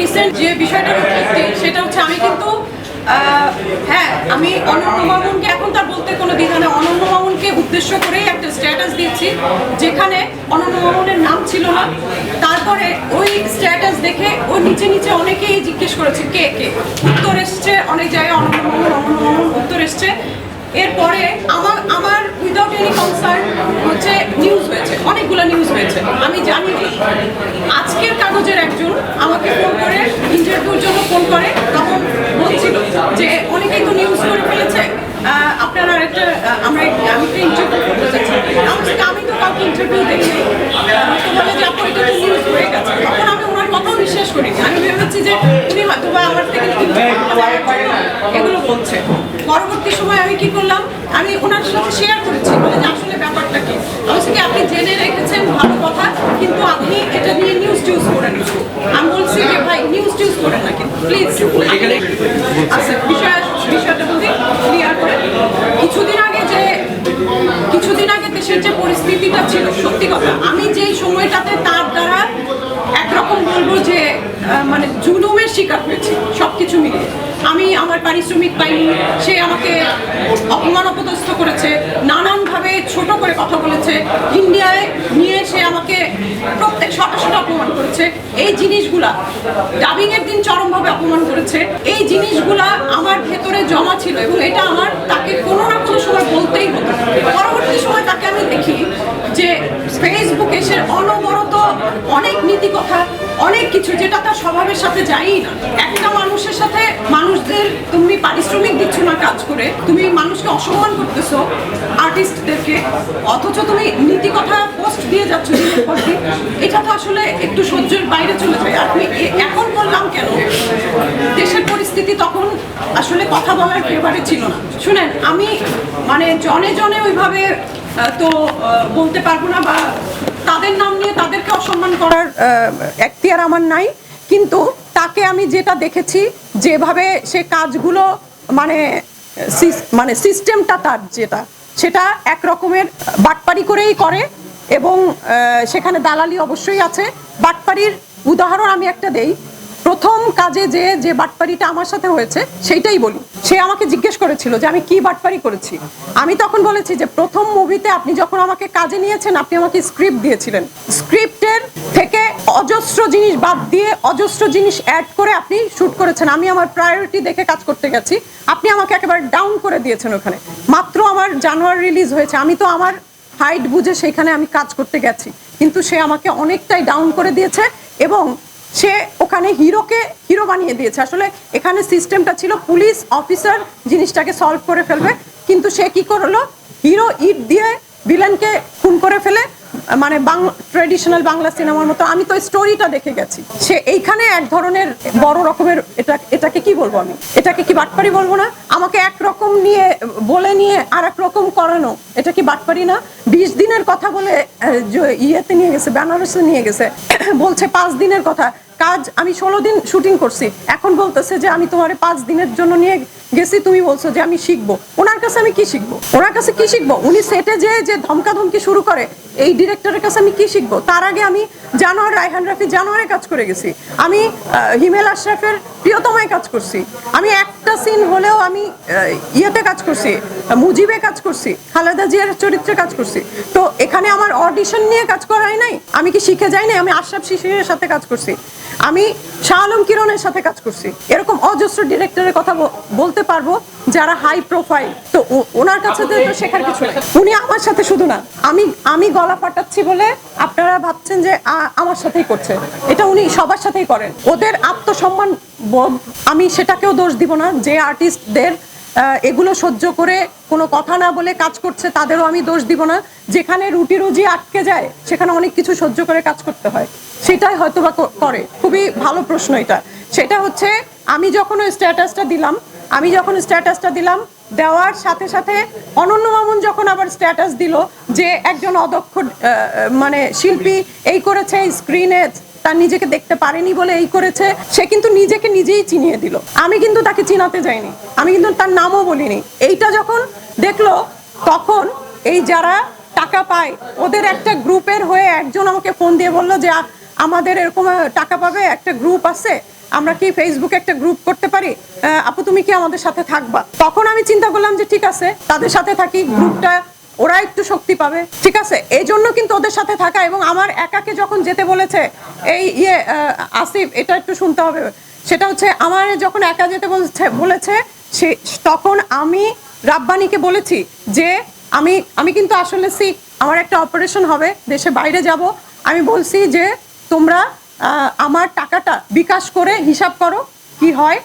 Recent যে বিষয়টা সেটা হচ্ছে আমি কিন্তু হ্যাঁ আমি অনন্য মামুনকে, এখন তার বলতে কোনো দ্বিধা নেই। অনন্য মামুনকে উদ্দেশ্য করেই একটা স্ট্যাটাস দিচ্ছি যেখানে অনন্য মামুনের নাম ছিল না। তারপরে ওই স্ট্যাটাস দেখে ওই নিচে নিচে অনেকেই জিজ্ঞেস করেছে, কে কে? উত্তর এসছে অনেক জায়গায় অনন্য মামুন অনন্য মামুন, উত্তর এসছে। এরপরে আমার আমার উইদাউট এনি কনসার্ন হচ্ছে নিউজ হয়েছে, অনেকগুলো নিউজ হয়েছে আমি জানি। আজকের কাগজের একজন আমাকে ফোন করে ইন্টারভিউর জন্য ফোন করে, তখন বলছিল যে অনেকেই তো নিউজ করে ফেলেছে আপনারা একটা আমরা আমি তো ইন্টারভিউ আমি তো কাউকে ইন্টারভিউ দেখিনি। আহ, বলে যে আপু এটা তো নিউজ হয়ে গেছে। তখন আমি ওনার কথাও বিশ্বাস করিনি আমি ভেবেছি যে উনি হয়তো বা আমার থেকে এগুলো বলছে। পরবর্তী সময় আমি কি করলাম? আমি ওনার সাথে শেয়ার করেছি। বলে যে আসলে ব্যাপারটা কি? বলছি কি আপনি জেনে রেখেছেন ভালো কথা কিন্তু আপনি এটা নিয়ে নিউজ টিউজ করেন না। আমি বলছি যে ভাই নিউজ টিউজ করেন না কিন্তু প্লিজ আচ্ছা বিষয় বিষয়টা বলি ক্লিয়ার করে কিছুদিন আগে যে কিছুদিন আগে দেশের যে পরিস্থিতিটা ছিল সত্যি কথা। আমি যেই সময়টাতে তার দ্বারা একরকম বলব যে মানে জুলুমের শিকার হয়েছি সব কিছু মিলিয়ে। আমি আমার পারিশ্রমিক পাইনি, সে আমাকে অপমান অপদস্থ করেছে, নানানভাবে ছোট করে কথা বলেছে, ইন্ডিয়ায় নিয়ে সে আমাকে প্রত্যেক শত শত অপমান করেছে। এই জিনিসগুলা ডাবিং এর দিন চরমভাবে অপমান করেছে। এই জিনিসগুলা আমার ভেতরে জমা ছিল এবং এটা আমার তাকে কোনো না কোনো সময় বলতেই হতো। পরবর্তী সময় তাকে আমি দেখি যে ফেসবুকে সে অনবরত অনেক নীতি কথা, অনেক কিছু যেটা তার স্বভাবের সাথে যায়ই না। একটা মানুষের সাথে মানুষদের তুমি পারিশ্রমিক দিচ্ছ না কাজ করে, তুমি মানুষকে অসম্মান করতেছো আর্টিস্টদেরকে অথচ তুমি নীতি কথা পোস্ট দিয়ে যাচ্ছ। এটা তো আসলে একটু সহ্যের বাইরে চলে যায়। আপনি এখন বললাম কেন? দেশের পরিস্থিতি তখন আসলে কথা বলার একেবারে ছিল না। শুনেন, আমি মানে জনে জনে ওইভাবে তো বলতে পারব না বা তাদের নাম নিয়ে তাদেরকে অসম্মান করার এখতিয়ার আমার নাই। কিন্তু তাকে আমি যেটা দেখেছি, যেভাবে সে কাজগুলো মানে মানে সিস্টেমটা তার যেটা, সেটা এক রকমের বাটপারি করেই করে এবং সেখানে দালালি অবশ্যই আছে। বাটপারির উদাহরণ আমি একটা দেই প্রথম কাজে যে যে বাটপারিটা আমার সাথে হয়েছে, সেইটাই বলি সে আমাকে জিজ্ঞেস করেছিল যে, আমি কি বাটপারি করেছি? আমি তখন বলেছি যে, প্রথম মুভিতে আপনি যখন আমাকে কাজে নিয়েছেন, আপনি আমাকে স্ক্রিপ্ট দিয়েছিলেন। স্ক্রিপ্টের থেকে অজস্র জিনিস বাদ দিয়ে অজস্র জিনিস অ্যাড করে আপনি শুট করেছেন। আমি আমার প্রায়োরিটি দেখে কাজ করতে গেছি। আপনি আমাকে একেবারে ডাউন করে দিয়েছেন ওখানে। মাত্র আমার জানুয়ারি রিলিজ হয়েছে। আমি তো আমার হাইট বুঝে সেখানে আমি কাজ করতে গেছি। কিন্তু সে আমাকে অনেকটাই ডাউন করে দিয়েছে এবং সে ওখানে হিরোকে, হিরো বানিয়ে দিয়েছে। আসলে এখানে সিস্টেমটা ছিল পুলিশ অফিসার জিনিসটাকে সলভ করে ফেলবে। কিন্তু সে কি করল? হিরো ইট দিয়ে ভিলেনকে খুন করে ফেলে। মানে ট্রেডিশনাল বাংলা সিনেমার মতো আমি তো স্টোরিটা দেখে গেছি। সে এইখানে এক ধরনের বড় রকমের এটা, এটাকে কি বলব আমি? এটাকে কি বাটপারি বলব না? আমাকে এক রকম নিয়ে, বলে নিয়ে আর এক রকম করানো, এটা কি বাটপারি না? বিশ দিনের কথা বলে ইয়েতে নিয়ে গেছে, বেনারসে নিয়ে গেছে, বলছে পাঁচ দিনের কথা। কাজ আমি ষোলো দিন শুটিং করছি। এখন বলতেছে যে আমি তোমার পাঁচ দিনের জন্য নিয়ে গেছি, তুমি বলছো যে আমি শিখব। ওনার কাছে আমি কি শিখব? ওনার কাছে কি শিখব? উনি সেটে যে যে ধমকা ধমকি শুরু করে, এই ডিরেক্টরের কাছে আমি কি শিখব? তার আগে আমি জানোয়ার, রায়হান রাফি জানোয়ারে কাজ করে গেছি। আমি হিমেল আশরাফের প্রিয়তমায় কাজ করছি। আমি একটা সিন হলেও আমি ইয়েতে কাজ করছি মুজিবে কাজ করছি খালেদা জিয়ার চরিত্রে কাজ করছি। তো এখানে আমার অডিশন নিয়ে কাজ করাই নাই আমি কি শিখে যাই নাই আমি আশরাফ শিশিরের সাথে কাজ করছি। আমি শাহ আলম কিরণের সাথে কাজ করছি। এরকম অজস্র ডিরেক্টরের কথা বলতে পারব যারা হাই প্রোফাইল তো ওনার কাছে তো শেখার কিছু নেই। উনি আমার সাথে শুধু না আমি আমি গলা ফাটাচ্ছি বলে আপনারা ভাবছেন যে আমার সাথেই করছে। এটা উনি সবার সাথেই করেন। ওদের আত্মসম্মান আমি সেটাকেও দোষ দিব না। যে আর্টিস্টদের এগুলো সহ্য করে কোনো কথা না বলে কাজ করছে, তাদেরও আমি দোষ দিব না। যেখানে রুটি রুজি আটকে যায়, সেখানে অনেক কিছু সহ্য করে কাজ করতে হয়। সেটাই হয়তো বা করে। খুবই ভালো প্রশ্ন এটা। সেটা হচ্ছে, আমি যখন ওই স্ট্যাটাসটা দিলাম, আমি যখন স্ট্যাটাসটা দিলাম, দেওয়ার সাথে সাথে অনন্য মামুন যখন আবার স্ট্যাটাস দিল যে একজন অদক্ষ মানে শিল্পী এই করেছে স্ক্রিনে তার নিজেকে দেখতে পারেনি বলে এই করেছে, সে কিন্তু নিজেকে নিজেই চিনিয়ে দিল। আমি কিন্তু তাকে চিনাতে যাইনি। আমি কিন্তু তার নামও বলিনি। এইটা যখন দেখল, তখন এই যারা টাকা পায়, ওদের একটা গ্রুপের হয়ে একজন আমাকে ফোন দিয়ে বলল যে আমাদের এরকম টাকা পাবে, একটা গ্রুপ আছে। আমরা কি ফেসবুকে একটা গ্রুপ করতে পারি? আপু, তুমি কি আমাদের সাথে থাকবা? তখন আমি চিন্তা করলাম যে, ঠিক আছে, তাদের সাথে থাকি, গ্রুপটা ওরা একটু শক্তি পাবে, ঠিক আছে? এই জন্য কিন্তু ওদের সাথে থাকা এবং আমার একাকে যখন যেতে বলেছে, এই ইয়ে আসিফ, এটা একটু শুনতে হবে। সেটা হচ্ছে, আমার যখন একা যেতে বলছে, বলেছে, সে, তখন আমি রাব্বানিকে বলেছি যে, আমি আমি কিন্তু আসলে সিক আমার একটা অপারেশন হবে, দেশে বাইরে যাব। আমি বলছি যে, তোমরা আমার টাকাটা বিকাশ করে হিসাব করো কি হয়?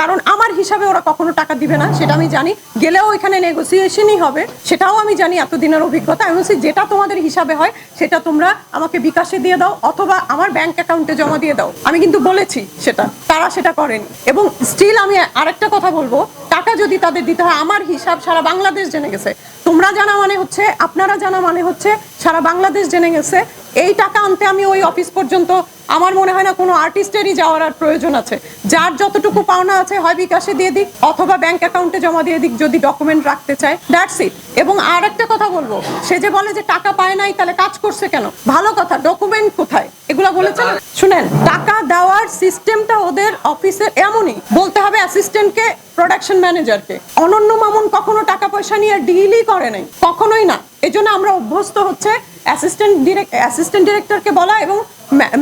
কারণ আমার হিসাবে ওরা কখনো টাকা দিবে না, সেটা আমি জানি। গেলেও এখানে নেগোসিয়েশনই হবে, সেটাও আমি জানি এতদিনের অভিজ্ঞতা। আমি বলছি, যেটা তোমাদের হিসাবে হয়, সেটা তোমরা আমাকে বিকাশে দিয়ে দাও, অথবা আমার ব্যাংক অ্যাকাউন্টে জমা দিয়ে দাও। আমি কিন্তু বলেছি সেটা, তারা সেটা করেনি। এবং স্টিল আমি আরেকটা কথা বলব, টাকা যদি তাদের দিতে হয়, আমার হিসাব সারা বাংলাদেশ জেনে গেছে। তোমরা জানা মানে হচ্ছে, আপনারা জানা মানে হচ্ছে, সারা বাংলাদেশ জেনে গেছে এই টাকা আনতে আমি ওই অফিস পর্যন্ত আমার মনে হয় না কোনো আর্টিস্টেরই যাওয়ার আর প্রয়োজন আছে। যার যতটুকু পাওনা আছে হয় বিকাশে দিয়ে দিক, অথবা ব্যাংক অ্যাকাউন্টে জমা দিয়ে দিক যদি ডকুমেন্ট রাখতে চায়। দ্যাটস ইট এবং আর একটা কথা বলব, সে যে বলে যে টাকা পায় নাই, তাহলে কাজ করছে কেন? ভালো কথা ডকুমেন্ট কোথায়? এগুলো বলেছে না? শুনেন, টাকা দেওয়ার সিস্টেমটা ওদের অফিসের এমনই। বলতে হবে অ্যাসিস্ট্যান্টকে প্রোডাকশন ম্যানেজারকে অনন্য মামুন কখনো টাকা পয়সা নিয়ে ডিলই করে নাই, কখনোই না। এজন্য আমরা অভ্যস্ত হচ্ছে অ্যাসিস্ট্যান্ট ডিরেক্ট অ্যাসিস্ট্যান্ট ডিরেক্টরকে বলা এবং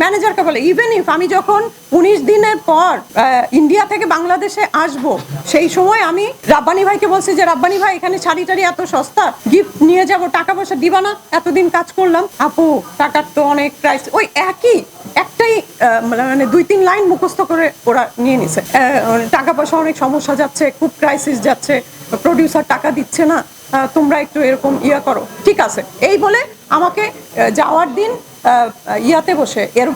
ম্যানেজারকে বলে। ইভেন ইফ আমি যখন উনিশ দিনের পর ইন্ডিয়া থেকে বাংলাদেশে আসব, সেই সময় আমি রাব্বানি ভাইকে বলছি যে, রাব্বানি ভাই, এখানে শাড়ি টাড়ি এত সস্তা গিফট নিয়ে যাব টাকা পয়সা দিবা না, এতদিন কাজ করলাম। আপু, টাকার তো অনেক প্রাইস ওই একই, একটাই মানে দুই তিন লাইন মুখস্থ করে ওরা নিয়ে নিছে। টাকা পয়সা অনেক সমস্যা যাচ্ছে, খুব ক্রাইসিস যাচ্ছে প্রডিউসার টাকা দিচ্ছে না। তোমরা একটু এরকম ইয়া করো। ঠিক আছে। এই বলে আমাকে যাওয়ার দিন ইয়াতে বসে, এর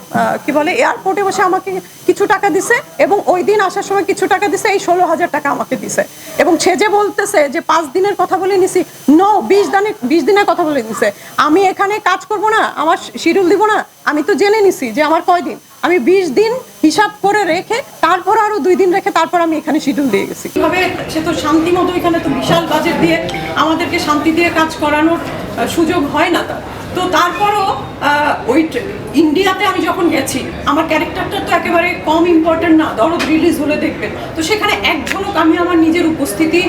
কি বলে, এয়ারপোর্টে বসে আমাকে কিছু টাকা দিছে এবং ওই দিন আসার সময় কিছু টাকা দিছে, এই ষোলো হাজার টাকা আমাকে দিছে। এবং সে যে বলতেছে যে পাঁচ দিনের কথা বলে নিছি নো বিশ দিনের বিশ দিনের কথা বলে নিছে। আমি এখানে কাজ করব না, আমার শিডিউল দিব না, আমি তো জেনে নিছি যে আমার কয়দিন আমি বিশ দিন হিসাব করে রেখে, তারপর আরও দুই দিন রেখে তারপর আমি এখানে শিডিউল দিয়ে গেছি। তবে সে তো শান্তি মতো এখানে তো বিশাল বাজেট দিয়ে আমাদেরকে শান্তি দিয়ে কাজ করানোর সুযোগ হয় না তার? তো তারপরও ওই ইন্ডিয়াতে আমি যখন গেছি, আমার ক্যারেক্টারটা তো একেবারে কম ইম্পর্টেন্ট না, দরদ রিলিজ হলে দেখবেন। তো সেখানে এক ঝলক আমি আমার নিজের উপস্থিতি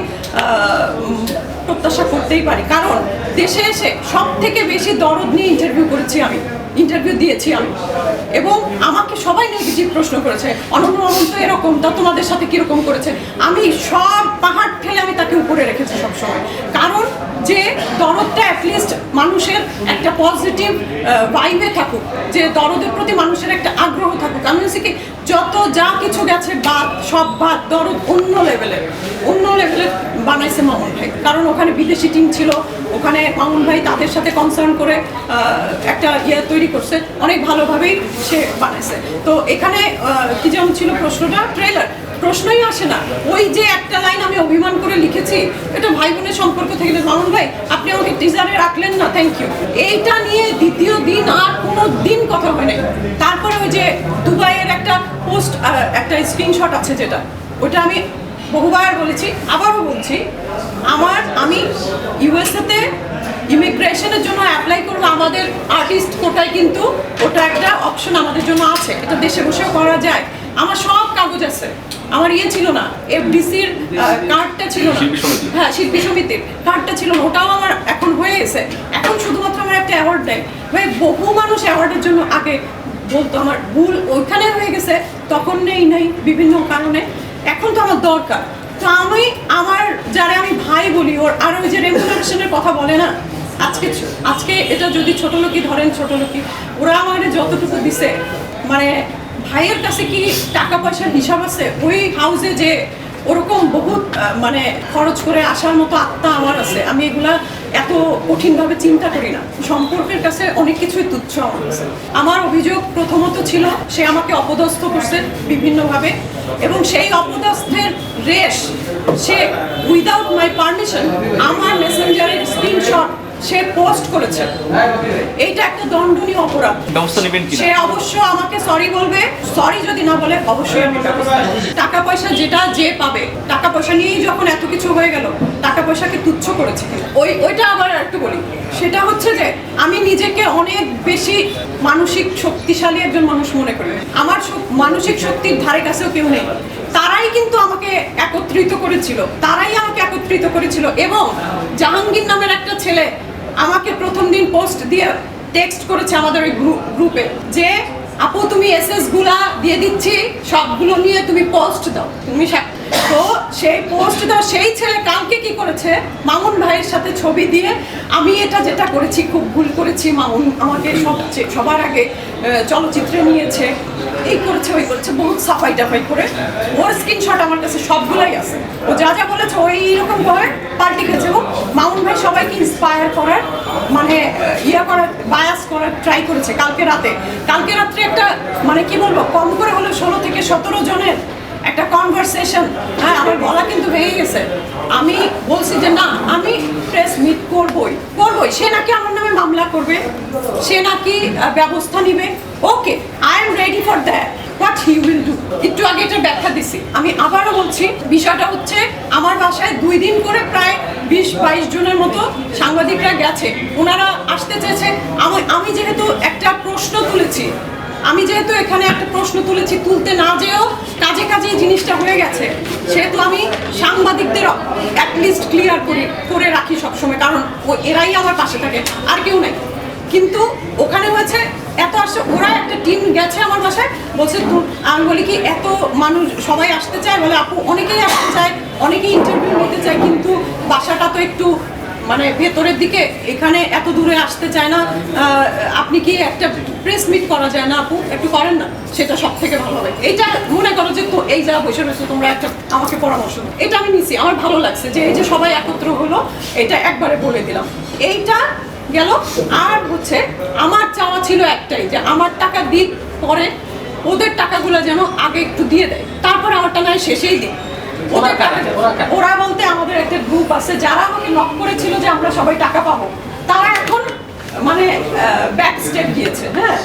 প্রত্যাশা করতেই পারি। কারণ দেশে এসে সব থেকে বেশি দরদ নিয়ে ইন্টারভিউ করেছি আমি। ইন্টারভিউ দিয়েছি আমি এবং আমাকে সবাই নেগেটিভ প্রশ্ন করেছে অনন্য অনন্ত এরকম তা তোমাদের সাথে কীরকম করেছে? আমি সব পাহাড় ঠেলে আমি তাকে উপরে রেখেছি সবসময়। কারণ যে দরদটা অ্যাটলিস্ট মানুষের একটা পজিটিভ ভাইবে থাকুক, যে দরদের প্রতি মানুষের একটা আগ্রহ থাকুক, আমি হচ্ছে কি যত যা কিছু গেছে, বাদ, সব বাদ ধরো অন্য লেভেলের অন্য লেভেলের বানাইছে মামুন ভাই। কারণ ওখানে বিদেশি টিম ছিল, ওখানে মামুন ভাই তাদের সাথে কনসার্ন করে একটা ইয়ে তৈরি করছে। অনেক ভালোভাবেই সে বানাইছে। তো এখানে কি যেমন ছিল প্রশ্নটা? ট্রেলার প্রশ্নই আসে না। ওই যে একটা লাইন আমি অভিমান করে লিখেছি, এটা ভাই বোনের সম্পর্ক থেকে মামুন ভাই, আপনি আমাকে টিজারে রাখলেন না? থ্যাংক ইউ এইটা নিয়ে দ্বিতীয় দিন আর কোনো দিন কথা হয় নাই। তারপরে ওই যে দুবাইয়ের একটা পোস্ট একটা স্ক্রিনশট আছে যেটা, ওটা আমি বহুবার বলেছি, আবারও বলছি, আমার, আমি ইউএসএতে ইমিগ্রেশনের জন্য অ্যাপ্লাই করব আমাদের আর্টিস্ট কোটায় কিন্তু ওটা একটা অপশন আমাদের জন্য আছে। এটা দেশে বসেও করা যায়। আমার সব কাগজ আছে। আমার ইয়ে ছিল না এফডিসির কার্ডটা ছিল না। হ্যাঁ শিল্পী সমিতির কার্ডটা ছিল না ওটাও আমার এখন হয়ে গেছে। এখন শুধুমাত্র আমার একটা অ্যাওয়ার্ড দেয়। ভাই বহু মানুষ অ্যাওয়ার্ডের জন্য আগে বলতো আমার ভুল ওইখানে হয়ে গেছে তখন নেই নেই বিভিন্ন কারণে। এখন তো আমার দরকার। তো আমি আমার যারা আমি ভাই বলি ওর আর ওই যে রেমুনারেশনের কথা বলে না আজকে আজকে এটা যদি ছোট লোকই ধরেন ছোট লোকই ওরা আমার যতটুকু দিছে মানে ভাইয়ের কাছে কি টাকা পয়সার হিসাব আছে? ওই হাউসে যে ওরকম বহুত মানে খরচ করে আসার মতো আত্মা আমার আছে। আমি এগুলা এত কঠিনভাবে চিন্তা করি না। সম্পর্কের কাছে অনেক কিছুই তুচ্ছ আমার আমার অভিযোগ প্রথমত ছিল, সে আমাকে অপদস্থ করছে বিভিন্নভাবে এবং সেই অপদস্থের রেশ, সে উইদাউট মাই পারমিশন আমার মেসেঞ্জারের স্ক্রিনশট সে পোস্ট করেছে। এইটা একটা দণ্ডনীয় অপরাধ। ব্যবস্থা নেবেন কিনা? সে অবশ্য আমাকে সরি বলবে। সরি যদি না বলে অবশ্যই আমি টাকা পয়সা যেটা যে পাবে টাকা পয়সা নিয়েই যখন এত কিছু হয়ে গেল টাকা পয়সাকে তুচ্ছ করেছে ওই ওইটা আবার একটু বলি। সেটা হচ্ছে যে আমি নিজেকে অনেক বেশি মানসিক শক্তিশালী একজন মানুষ মনে করি। আমার মানসিক শক্তির ধারে কাছেও কেউ নেই। তারাই কিন্তু আমাকে একত্রিত করেছিল। তারাই আমাকে একত্রিত করেছিল এবং জাহাঙ্গীর নামের একটা ছেলে আমাকে প্রথম দিন পোস্ট দিয়ে টেক্সট করেছে আমাদের ওই গ্রুপ যে, আপু, তুমি এসএসগুলা দিয়ে দিচ্ছি, সবগুলো নিয়ে তুমি পোস্ট দাও। তুমি তো সেই পোস্ট দাও সেই ছেলে কালকে কি করেছে? মামুন ভাইয়ের সাথে ছবি দিয়ে আমি এটা যেটা করেছি, খুব ভুল করেছি, মামুন আমাকে সবচেয়ে সবার আগে চলচ্চিত্রে নিয়েছে। এই করেছে, ওই করেছে, বহুত সাফাই টাফাই করে। ওর স্ক্রিনশট আমার কাছে সবগুলাই আছে। ও যা যা বলেছে, ওই রকম করে পাল্টি খেয়েছে। এবং মামুন ভাই সবাইকে ইন্সপায়ার করার মানে ইয়া করার বায়াস করার ট্রাই করেছে কালকে রাতে। কালকে রাত্রে একটা মানে কি বলব, কম করে হলো ষোলো থেকে সতেরো জনের একটা কনভারসেশন হ্যাঁ আমার গলা কিন্তু ভেঙে গেছে। আমি বলছি যে, না, আমি প্রেস মিট করবই করবই। সে নাকি আমার নামে মামলা করবে? সে নাকি ব্যবস্থা নিবে? Okay I am ready for that what he will do একটু আগে এটা ব্যাখ্যা দিছি। আমি আবারও বলছি, বিষয়টা হচ্ছে, আমার বাসায় দুই দিন করে প্রায় বিশ, বাইশ জনের মতো সাংবাদিকরা গেছে। ওনারা আসতে চেয়েছে। আমি আমি যেহেতু একটা প্রশ্ন তুলেছি আমি যেহেতু এখানে একটা প্রশ্ন তুলেছি, তুলতে না যেও কাজে কাজে জিনিসটা হয়ে গেছে। সেহেতু আমি সাংবাদিকদের অ্যাটলিস্ট ক্লিয়ার করি, করে রাখি সবসময়, কারণ ও এরাই আমার পাশে থাকে, আর কেউ নাই। কিন্তু ওখানে হয়েছে, এত আসছে ওরা একটা টিম গেছে আমার বাসায়, বলছে আমি বলি কি, এত মানুষ, সবাই আসতে চায়? বলে, আপু, অনেকেই আসতে চায়, অনেকেই ইন্টারভিউ নিতে চায়, কিন্তু বাসাটা তো একটু মানে ভেতরের দিকে এখানে এত দূরে আসতে চায় না। আপনি কি একটা প্রেস মিট করা যায় না আপু? একটু করেন না সেটা সব থেকে ভালো হবে এইটা মনে করো যে তো এই যা বসে রয়েছে তোমরা একটা আমাকে পরামর্শ দাও। এটা আমি নিছি আমার ভালো লাগছে যে এই যে সবাই একত্র হলো এটা একবারে বলে দিলাম। এইটা গেল আর হচ্ছে আমার চাওয়া ছিল একটাই যে আমার টাকা দিক পরে ওদের টাকাগুলো যেন আগে একটু দিয়ে দেয়। তারপরে আমারটা নয় শেষেই দিই ওদের টাকা ওরা বলতে আমাদের আছে যারা আমাকে নক করেছিল যে আমরা সবাই টাকা পাবো তারা এখন মানে ব্যাক স্টেপ গিয়েছে হ্যাঁ?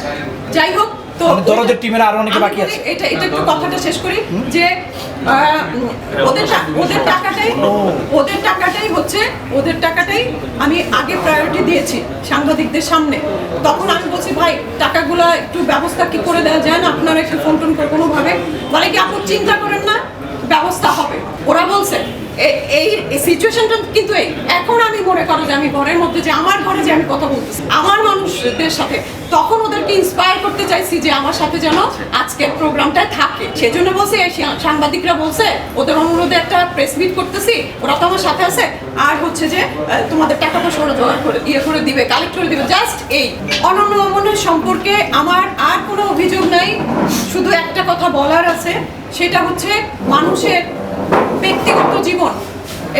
যাই হোক তো মানে দরদের টিমের আরও অনেকে বাকি আছে। এটা এটা একটু কথাটা শেষ করি যে ওদের ওদের টাকাটাই ওদের টাকাটাই হচ্ছে ওদের টাকাটাই আমি আগে প্রায়োরিটি দিয়েছি সাংবাদিকদের সামনে। তখন আমি বলছি ভাই টাকাগুলো একটু ব্যবস্থা কি করে দেওয়া যায় না? আপনারা একটু ফোন টোন করে কোনোভাবে? বলে কি আপু চিন্তা করেন না ব্যবস্থা হবে। ওরা বলছে এই সিচুয়েশনটা কিন্তু এই। এখন আমি মনে করো যে আমি ঘরের মধ্যে যে আমার ঘরে যে আমি কথা বলতেছি, আমার মানুষদের সাথে, তখন ওদেরকে ইন্সপায়ার করতে চাইছি যে আমার সাথে যেন আজকের প্রোগ্রামটা থাকে। সেজন্য বলছে সাংবাদিকরা বলছে, ওদের অনুরোধে একটা প্রেস মিট করতেছি, ওরা তো আমার সাথে আছে। আর হচ্ছে যে তোমাদের টাকা পয়সা ওরা জোগাড় করে ইয়ে করে দিবে কালেক্ট করে দিবে জাস্ট এই। অনন্য মামনের সম্পর্কে আমার আর কোনো অভিযোগ নাই। শুধু একটা কথা বলার আছে, সেটা হচ্ছে মানুষের ব্যক্তিগত জীবন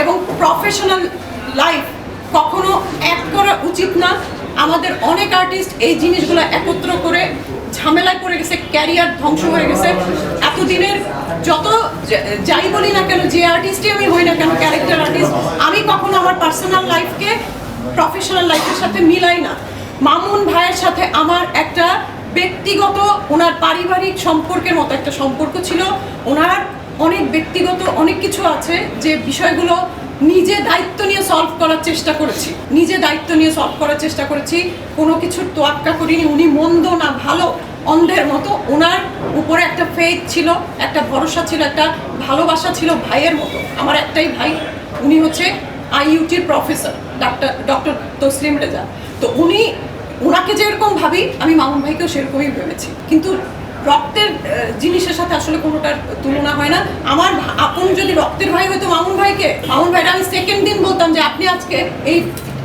এবং প্রফেশনাল লাইফ কখনো এক করা উচিত না। আমাদের অনেক আর্টিস্ট এই জিনিসগুলো একত্র করে ঝামেলায় পড়ে গেছে ক্যারিয়ার ধ্বংস হয়ে গেছে। এতদিনের যত যাই বলি না কেন, যে আর্টিস্টই আমি হই না কেন ক্যারেক্টার আর্টিস্ট আমি কখনো আমার পার্সোনাল লাইফকে প্রফেশনাল লাইফের সাথে মিলাই না। মামুন ভাইয়ের সাথে আমার একটা ব্যক্তিগত, ওনার পারিবারিক সম্পর্কের মতো একটা সম্পর্ক ছিল। ওনার অনেক ব্যক্তিগত অনেক কিছু আছে যে বিষয়গুলো নিজে দায়িত্ব নিয়ে সলভ করার চেষ্টা করেছি। নিজে দায়িত্ব নিয়ে সলভ করার চেষ্টা করেছি। কোনো কিছুর তোয়াক্কা করিনি, উনি মন্দ না ভালো, অন্ধের মতো। ওনার উপরে একটা ফেথ ছিল, একটা ভরসা ছিল, একটা ভালোবাসা ছিল ভাইয়ের মতো। আমার একটাই ভাই, উনি হচ্ছে আইইউটির professor doctor doctor Taslim Reza. তো উনি, ওনাকে যেরকম ভাবি, আমি মামুন ভাইকেও সেরকমই ভেবেছি। কিন্তু রক্তের জিনিসের সাথে আসলে কোনোটার তুলনা হয় না। আমার আপন যদি রক্তের ভাই হয়তো মামুন ভাইকে, মামুন ভাইরা আমি সেকেন্ড দিন বলতাম যে, আপনি আজকে এই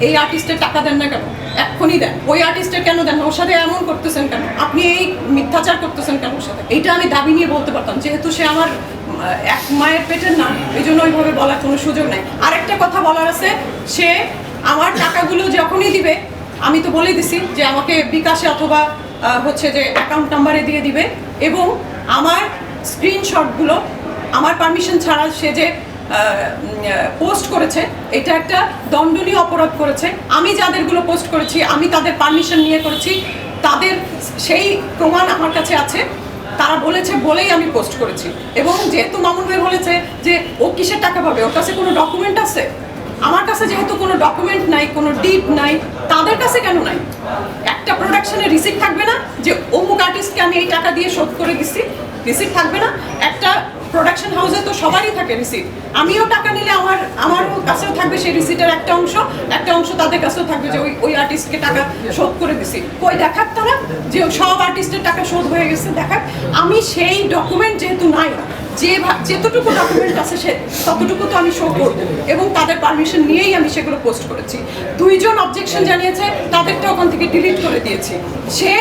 এই আর্টিস্টের টাকা দেন না কেন? এক্ষুনি দেন। ওই আর্টিস্টের কেন দেন ওর সাথে এমন করতেছেন কেন? আপনি এই মিথ্যাচার করতেছেন কেন ওর সাথে? এইটা আমি দাবি নিয়ে বলতে পারতাম, যেহেতু সে আমার এক মায়ের পেটের না এই জন্য ওইভাবে বলার কোনো সুযোগ নাই। আরেকটা কথা বলার আছে, সে আমার টাকাগুলো যখনই দিবে, আমি তো বলে দিছি যে, আমাকে বিকাশে অথবা হচ্ছে যে অ্যাকাউন্ট নাম্বারে দিয়ে দিবে এবং আমার স্ক্রিনশটগুলো আমার পারমিশন ছাড়া সে যে পোস্ট করেছে, এটা একটা দণ্ডনীয় অপরাধ করেছে। আমি যাদেরগুলো পোস্ট করেছি, আমি তাদের পারমিশন নিয়ে করেছি, তাদের সেই প্রমাণ আমার কাছে আছে। তারা বলেছে, বলেই আমি পোস্ট করেছি। এবং যেহেতু মামুন ভাই বলেছে যে, ও কিসের টাকা পাবে? ওর কাছে কোনো ডকুমেন্ট আছে? আমার কাছে যেহেতু কোনো ডকুমেন্ট নাই, কোনো ডিট নাই, তাদের কাছে কেন নাই? একটা প্রোডাকশনের রিসিপ্ট থাকবে না যে অমুক আর্টিস্টকে আমি এই টাকা দিয়ে শোধ করে দিচ্ছি রিসিপ্ট থাকবে না। একটা প্রোডাকশন হাউসে তো সবারই থাকে রিসিপ্ট আমিও টাকা নিলে আমার আমার কাছেও থাকবে সেই রিসিপ্টের একটা অংশ একটা অংশ তাদের কাছেও থাকবে যে ওই ওই আর্টিস্টকে টাকা শোধ করে দিছি। কই দেখাক তারা যে সব আর্টিস্টের টাকা শোধ হয়ে গেছে, দেখাক। আমি সেই ডকুমেন্ট যেহেতু নাই যে যেতটুকু ডকুমেন্ট আছে সে ততটুকু তো আমি শো করব। এবং তাদের পারমিশন নিয়েই আমি সেগুলো পোস্ট করেছি। দুইজন অবজেকশন জানিয়েছে তাদেরটা ওখান থেকে ডিলিট করে দিয়েছি। সে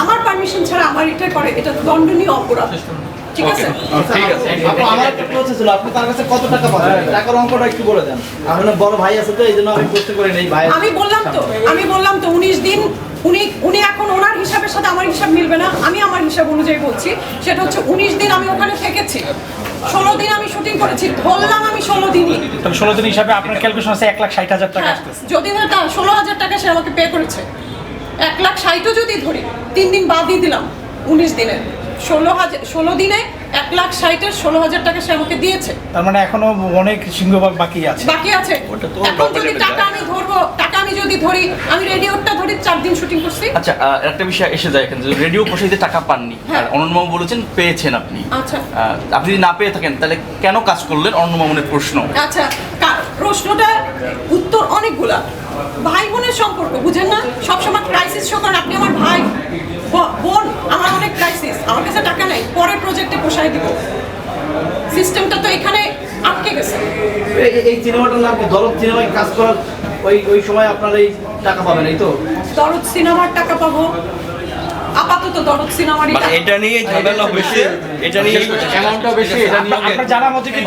আমার পারমিশন ছাড়া আমার এটা করে এটা দণ্ডনীয় অপরাধ। ঠিক আছে? ঠিক আছে আপু আমার একটা প্রশ্ন ছিল আপনি তার কাছে কত টাকা পাবেন? টাকার অঙ্কটা একটু বলে দেন। আপনার বড় ভাই আছে তো এই জন্য আমি প্রশ্ন করে নেই ভাই আমি বললাম তো আমি বললাম তো উনিশ দিন উনি উনি এখন ওনার হিসাবের সাথে আমার হিসাব মিলবে না আমি আমার হিসাব অনুযায়ী বলছি সেটা হচ্ছে উনিশ দিন আমি ওখানে থেকেছি। ষোলো দিন আমি শুটিং করেছি ধরলাম আমি ষোলো দিনই। তাহলে ষোলো দিন হিসাবে আপনার ক্যালকুলেশন আছে এক লাখ ষাট হাজার টাকা। হ্যাঁ, যদি না তা ষোলো হাজার টাকা সে আমাকে পে করেছে। এক লাখ ষাটও যদি ধরি তিন দিন বাদই দিলাম উনিশ দিনের ষোলো হাজার ষোলো দিনে এক লাখ ষাটের ষোলো হাজার টাকা সে আমাকে দিয়েছে। তার মানে এখনও অনেক সিংহভাগ বাকি আছে। বাকি আছে। এখন যদি টাকা আমি ধরবো টাকা আমি যদি ধরি আমি রেডিওটা ধরি চার দিন শুটিং করছি। আচ্ছা একটা বিষয় এসে যায় এখানে যে রেডিও প্রসারিতে টাকা পাননি। হ্যাঁ। আর অনন্যবাবু বলেছেন পেয়েছেন আপনি। আচ্ছা। আপনি যদি না পেয়ে থাকেন তাহলে কেন কাজ করলেন অনন্যমামনের প্রশ্ন? আচ্ছা প্রশ্নটা উত্তর অনেকগুলা। ভাই বোনের সম্পর্ক বুঝেন না? সবসময় ক্রাইসিস শো করেন আপনি আমার ভাই। বোন আমার অনেক ক্রাইসিস আমার কাছে টাকা নেই পরের প্রজেক্টে পোষায় দিব। সিস্টেমটা তো এখানে আটকে গেছে। এই- সিনেমাটার নাম কি? দরদ সিনেমায় কাজ করার ওই ওই সময় আপনার এই টাকা পাবেন এই তো? দরদ সিনেমার টাকা পাবো। আপাতত দরদ সিনেমারই মানে এটা নিয়ে ঝামেলা হয়েছে এটা নিয়ে অ্যামাউন্টটা বেশি এটা নিয়ে আপনার জানা মতে কি